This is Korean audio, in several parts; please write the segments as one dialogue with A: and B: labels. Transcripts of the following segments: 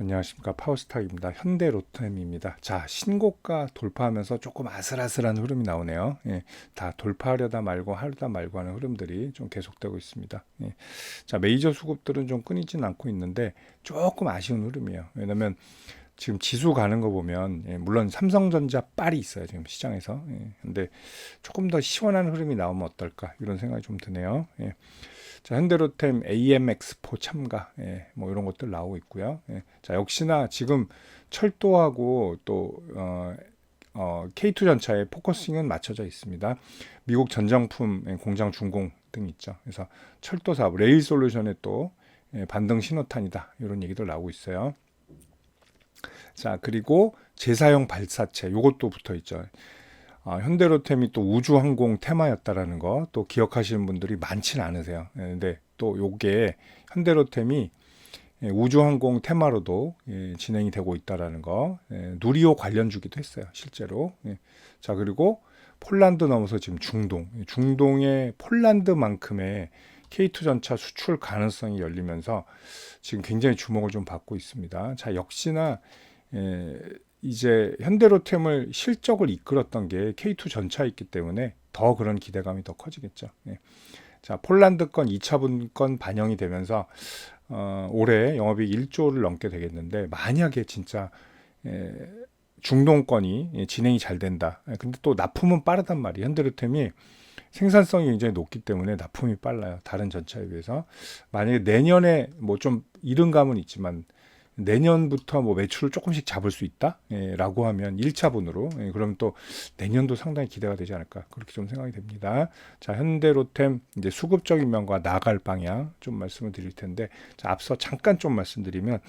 A: 안녕하십니까 파워스탁입니다. 현대 로템입니다. 자 신고가 돌파하면서 조금 아슬아슬한 흐름이 나오네요. 예, 다 돌파하려다 말고 하려다 말고 하는 흐름들이 좀 계속되고 있습니다. 예, 자 메이저 수급들은 좀 끊이진 않고 있는데 조금 아쉬운 흐름이에요. 왜냐면 지금 지수 가는 거 보면 예, 물론 삼성전자 빨이 있어요 지금 시장에서. 예, 근데 조금 더 시원한 흐름이 나오면 어떨까 이런 생각이 좀 드네요. 예. 자, 현대로템 AMX포 참가, 예, 뭐 이런 것들 나오고 있고요. 예. 자, 역시나 지금 철도하고 또 어, 어, K2 전차의 포커싱은 맞춰져 있습니다. 미국 전장품 예, 공장 준공 등 있죠. 그래서 철도 사업, 레일 솔루션의 또 예, 반등 신호탄이다. 이런 얘기들 나오고 있어요. 자, 그리고 재사용 발사체, 요것도 붙어 있죠. 아, 현대로템이 또 우주항공 테마였다라는 거 또 기억하시는 분들이 많지는 않으세요. 예, 근데 또 요게 현대로템이 예, 우주항공 테마로도 예, 진행이 되고 있다라는 거 예, 누리호 관련 주기도 했어요 실제로 예. 자 그리고 폴란드 넘어서 지금 중동 예, 중동의 폴란드만큼의 K2 전차 수출 가능성이 열리면서 지금 굉장히 주목을 좀 받고 있습니다 자 역시나 예, 이제 현대로템을 실적을 이끌었던 게 K2 전차였기 때문에 더 그런 기대감이 더 커지겠죠. 예. 자, 폴란드 건 2차분 건 반영이 되면서 어, 올해 영업이 1조를 넘게 되겠는데 만약에 진짜 예, 중동권이 예, 진행이 잘 된다. 예, 근데 또 납품은 빠르단 말이에요. 현대로템이 생산성이 굉장히 높기 때문에 납품이 빨라요. 다른 전차에 비해서. 만약에 내년에 뭐 좀 이른 감은 있지만 내년부터 뭐 매출을 조금씩 잡을 수 있다? 예, 라고 하면 1차분으로. 예, 그럼 또 내년도 상당히 기대가 되지 않을까. 그렇게 좀 생각이 됩니다. 자, 현대로템 이제 수급적인 면과 나갈 방향 좀 말씀을 드릴 텐데, 자, 앞서 잠깐 좀 말씀드리면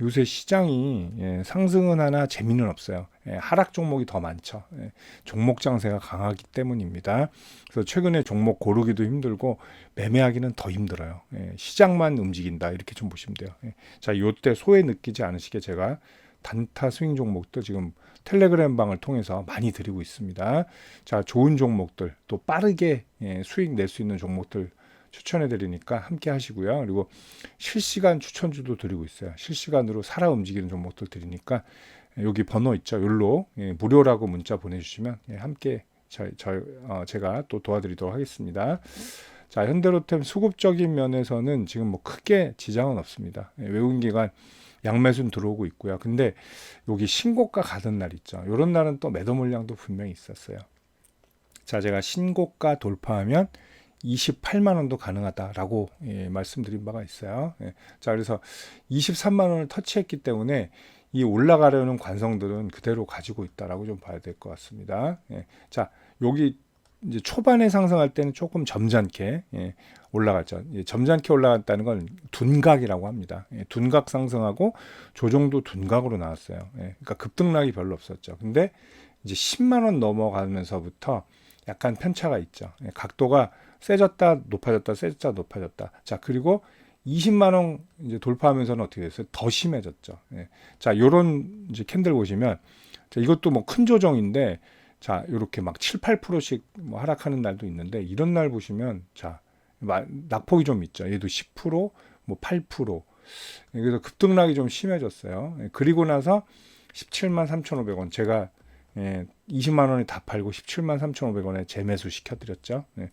A: 요새 시장이 예, 상승은 하나 재미는 없어요. 예, 하락 종목이 더 많죠. 예, 종목 장세가 강하기 때문입니다. 그래서 최근에 종목 고르기도 힘들고 매매하기는 더 힘들어요. 예, 시장만 움직인다 이렇게 좀 보시면 돼요. 예, 자, 요때 소외 느끼지 않으시게 제가 단타 스윙 종목도 지금 텔레그램 방을 통해서 많이 드리고 있습니다. 자, 좋은 종목들 또 빠르게 예, 수익 낼 수 있는 종목들 추천해 드리니까 함께 하시고요. 그리고 실시간 추천주도 드리고 있어요. 실시간으로 살아 움직이는 종목들 드리니까 여기 번호 있죠. 여기로 예, 무료라고 문자 보내주시면 예, 함께 저, 저 어, 제가 또 도와드리도록 하겠습니다. 자, 현대로템 수급적인 면에서는 지금 뭐 크게 지장은 없습니다. 예, 외국인 기관 양매수는 들어오고 있고요. 근데 여기 신고가 가던 날 있죠. 이런 날은 또 매도 물량도 분명히 있었어요. 자, 제가 신고가 돌파하면 28만 원도 가능하다라고 예, 말씀드린 바가 있어요. 예, 자, 그래서 23만 원을 터치했기 때문에 이 올라가려는 관성들은 그대로 가지고 있다라고 좀 봐야 될 것 같습니다. 예. 자, 여기 이제 초반에 상승할 때는 조금 점잖게 예, 올라갔죠. 예, 점잖게 올라갔다는 건 둔각이라고 합니다. 예, 둔각 상승하고 조정도 둔각으로 나왔어요. 예, 그러니까 급등락이 별로 없었죠. 근데 이제 10만 원 넘어가면서부터 약간 편차가 있죠. 예, 각도가 세졌다 높아졌다 세졌다 높아졌다. 자 그리고 20만 원 이제 돌파하면서는 어떻게 됐어요? 더 심해졌죠. 예. 자, 요런 이제 캔들 보시면 자, 이것도 뭐 큰 조정인데 자, 요렇게 막 7, 8%씩 뭐 하락하는 날도 있는데 이런 날 보시면 자, 낙폭이 좀 있죠. 얘도 10%, 뭐 8%. 예, 그래서 급등락이 좀 심해졌어요. 예. 그리고 나서 17만 3,500원 제가 예, 20만 원에 다 팔고 17만 3,500원에 재매수 시켜드렸죠. 예.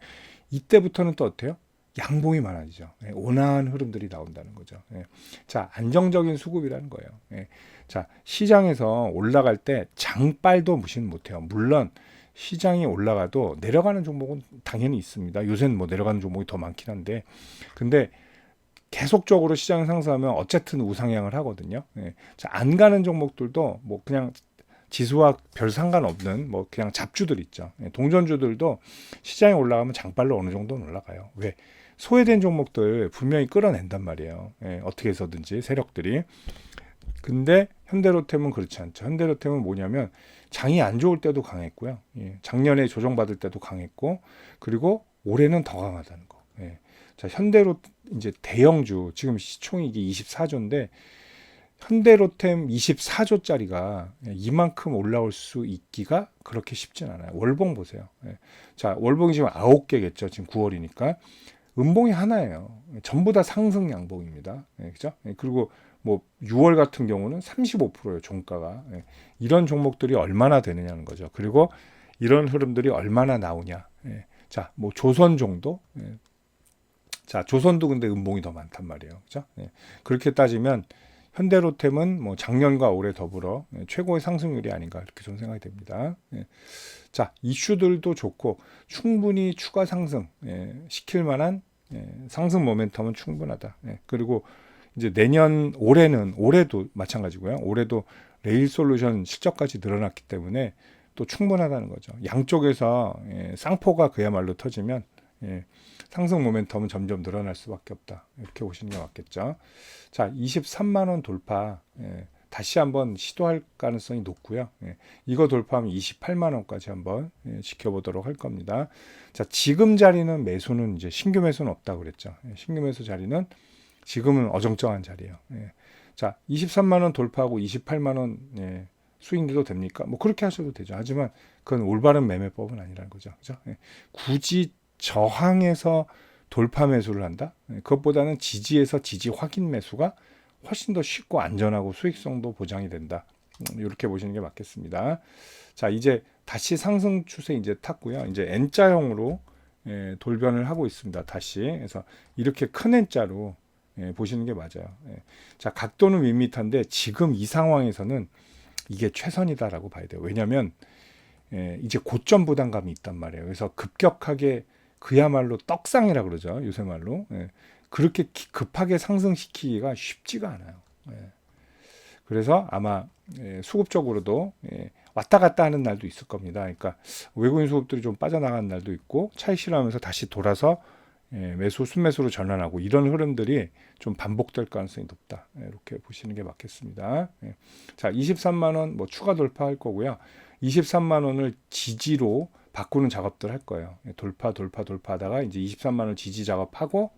A: 이때부터는 또 어때요? 양봉이 많아지죠. 예, 온화한 흐름들이 나온다는 거죠. 예. 자, 안정적인 수급이라는 거예요. 예. 자, 시장에서 올라갈 때 장빨도 무시는 못해요. 물론 시장이 올라가도 내려가는 종목은 당연히 있습니다. 요새는 뭐 내려가는 종목이 더 많긴 한데, 근데 계속적으로 시장 상승하면 어쨌든 우상향을 하거든요. 예. 자, 안 가는 종목들도 뭐 그냥 지수와 별 상관없는 뭐 그냥 잡주들 있죠. 예, 동전주들도 시장에 올라가면 장빨로 어느 정도는 올라가요. 왜? 소외된 종목들 분명히 끌어낸단 말이에요. 예, 어떻게 해서든지 세력들이. 근데 현대로템은 그렇지 않죠. 현대로템은 뭐냐면 장이 안 좋을 때도 강했고요. 예, 작년에 조정받을 때도 강했고 그리고 올해는 더 강하다는 거. 예. 자, 현대로 이제 대형주 지금 시총이익이 24조인데 현대로템 24조짜리가 이만큼 올라올 수 있기가 그렇게 쉽진 않아요. 월봉 보세요. 예. 자, 월봉이 지금 9개겠죠. 지금 9월이니까. 음봉이 하나예요. 전부 다 상승 양봉입니다. 예, 그죠? 예, 그리고 뭐 6월 같은 경우는 35%예요 종가가 예. 이런 종목들이 얼마나 되느냐는 거죠. 그리고 이런 흐름들이 얼마나 나오냐. 예. 자, 뭐 조선 정도. 예. 자, 조선도 근데 음봉이 더 많단 말이에요. 그죠? 예. 그렇게 따지면 현대로템은 뭐 작년과 올해 더불어 예, 최고의 상승률이 아닌가 이렇게 좀 생각이 됩니다. 예. 자, 이슈들도 좋고 충분히 추가 상승 예, 시킬 만한 예, 상승 모멘텀은 충분하다. 예. 그리고 이제 내년 올해는 올해도 마찬가지고요. 올해도 레일 솔루션 실적까지 늘어났기 때문에 또 충분하다는 거죠. 양쪽에서 예, 쌍포가 그야말로 터지면 예, 상승 모멘텀은 점점 늘어날 수밖에 없다. 이렇게 보시는 게 맞겠죠. 자, 23만 원 돌파. 예, 다시 한번 시도할 가능성이 높고요. 예, 이거 돌파하면 28만 원까지 한번 예, 지켜보도록 할 겁니다. 자, 지금 자리는 매수는 이제 신규 매수는 없다고 그랬죠. 예, 신규 매수 자리는 지금은 어정쩡한 자리예요. 예. 자, 23만 원 돌파하고 28만 원 예, 수익내도 됩니까? 뭐 그렇게 하셔도 되죠. 하지만 그건 올바른 매매법은 아니라는 거죠. 그죠? 예. 굳이 저항에서 돌파 매수를 한다? 예, 그것보다는 지지에서 지지 확인 매수가 훨씬 더 쉽고 안전하고 수익성도 보장이 된다. 음, 이렇게 보시는 게 맞겠습니다. 자, 이제 다시 상승 추세 이제 탔고요. 이제 N자형으로 예, 돌변을 하고 있습니다. 다시. 그래서 이렇게 큰 N자로 예, 보시는 게 맞아요. 예. 자, 각도는 밋밋한데 지금 이 상황에서는 이게 최선이다라고 봐야 돼요. 왜냐하면 예, 이제 고점 부담감이 있단 말이에요. 그래서 급격하게 그야말로 떡상이라 그러죠. 요새 말로. 예. 그렇게 기- 급하게 상승시키기가 쉽지가 않아요. 예. 그래서 아마 예, 수급적으로도 예, 왔다 갔다 하는 날도 있을 겁니다. 그러니까 외국인 수급들이 좀 빠져나가는 날도 있고 차익 실하면서 다시 돌아서 예, 매수 순매수로 전환하고 이런 흐름들이 좀 반복될 가능성이 높다. 예, 이렇게 보시는 게 맞겠습니다. 예. 자, 23만 원 뭐 추가 돌파할 거고요. 23만 원을 지지로 바꾸는 작업들 할 거예요. 예, 돌파 돌파 돌파하다가 이제 23만 원 지지 작업하고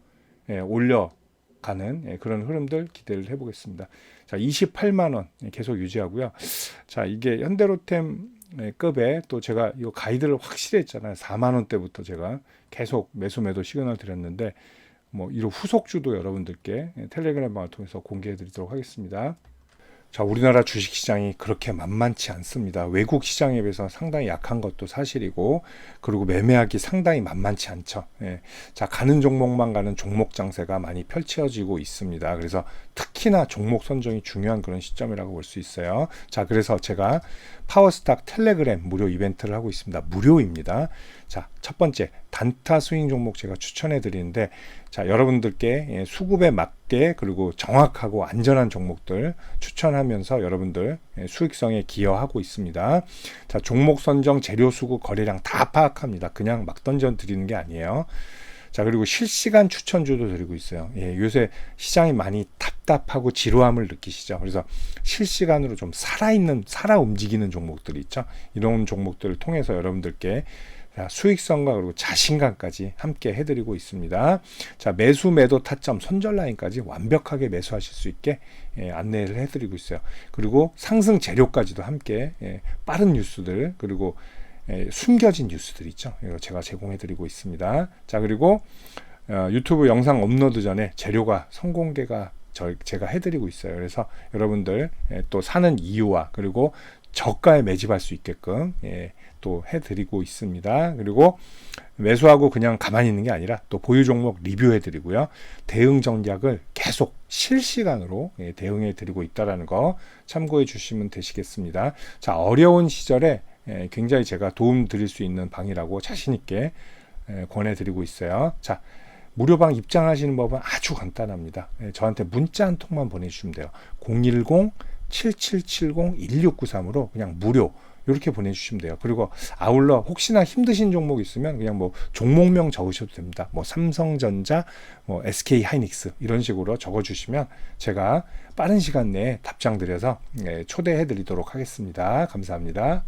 A: 예, 올려가는 예, 그런 흐름들 기대를 해보겠습니다. 자, 28만 원 예, 계속 유지하고요. 자, 이게 현대로템 예, 급에 또 제가 이거 가이드를 확실히 했잖아요. 4만 원대부터 제가 계속 매수 매도 시그널 드렸는데 뭐 이런 후속주도 여러분들께 예, 텔레그램 방을 통해서 공개해 드리도록 하겠습니다. 자, 우리나라 주식 시장이 그렇게 만만치 않습니다. 외국 시장에 비해서 상당히 약한 것도 사실이고, 그리고 매매하기 상당히 만만치 않죠. 예. 자, 가는 종목만 가는 종목 장세가 많이 펼쳐지고 있습니다. 그래서 특히나 종목 선정이 중요한 그런 시점이라고 볼 수 있어요. 자, 그래서 제가 파워스탁 텔레그램 무료 이벤트를 하고 있습니다. 무료입니다. 자, 첫 번째 단타 스윙 종목 제가 추천해 드리는데 자, 여러분들께 예, 수급에 맞게 그리고 정확하고 안전한 종목들 추천하면서 여러분들 예, 수익성에 기여하고 있습니다. 자, 종목 선정, 재료 수급, 거래량 다 파악합니다. 그냥 막 던져 드리는 게 아니에요. 자, 그리고 실시간 추천주도 드리고 있어요. 예, 요새 시장이 많이 답답하고 지루함을 느끼시죠. 그래서 실시간으로 좀 살아있는, 살아 움직이는 종목들이 있죠. 이런 종목들을 통해서 여러분들께 자, 수익성과 그리고 자신감까지 함께 해드리고 있습니다. 자, 매수, 매도, 타점, 손절 라인까지 완벽하게 매수하실 수 있게 예, 안내를 해드리고 있어요. 그리고 상승 재료까지도 함께 예, 빠른 뉴스들 그리고 예, 숨겨진 뉴스들 있죠. 이거 제가 제공해드리고 있습니다. 자, 그리고 어, 유튜브 영상 업로드 전에 재료가 선공개가 저, 제가 해드리고 있어요. 그래서 여러분들 예, 또 사는 이유와 그리고 저가에 매집할 수 있게끔 예, 또 해드리고 있습니다. 그리고 매수하고 그냥 가만히 있는 게 아니라 또 보유 종목 리뷰해드리고요. 대응 전략을 계속 실시간으로 예, 대응해드리고 있다라는 거 참고해 주시면 되시겠습니다. 자 어려운 시절에 예, 굉장히 제가 도움 드릴 수 있는 방이라고 자신 있게 예, 권해드리고 있어요. 자 무료방 입장하시는 법은 아주 간단합니다. 예, 저한테 문자 한 통만 보내주시면 돼요. 010-7770-1693으로 그냥 무료 이렇게 보내주시면 돼요. 그리고 아울러 혹시나 힘드신 종목 있으면 그냥 뭐 종목명 적으셔도 됩니다. 뭐 삼성전자, 뭐 SK 하이닉스 이런 식으로 적어주시면 제가 빠른 시간 내에 답장 드려서 예, 초대해 드리도록 하겠습니다. 감사합니다.